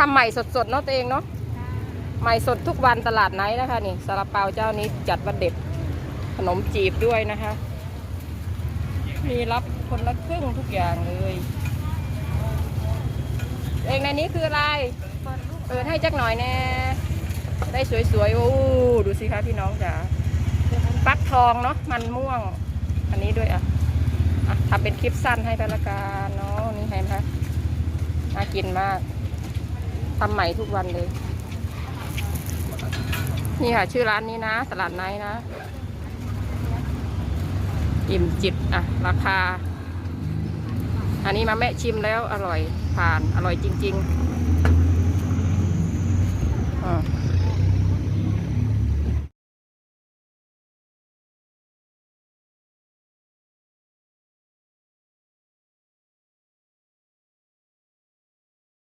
ทำใหม่สดๆเนาะตัวเองเนาะใหม่สดทุกวันตลาดไหนนะคะนี่ซาลาเปาเจ้านี้จัดวันเด็ดขนมจีบด้วยนะคะ มีรับคนละครึ่งทุกอย่างเลยเองในนี้คืออะไรเปิดให้จักหน่อยแน่ได้สวยๆโอ้ดูสิคะพี่น้องจ๋าฟักทองเนาะมันม่วง อันนี้ด้วยอะอะทำเป็นคลิปสั้นให้ไปละกันเนาะนี่เห็นไหมคะน่ากินมาก ทำใหม่ทุกวันเลย นี่ค่ะ ชื่อร้านนี้นะ ตลาดไนนะ อิ่มจิบอะ ราคา อันนี้มาแม่ชิมแล้วอร่อยผ่านอร่อยจริง ๆ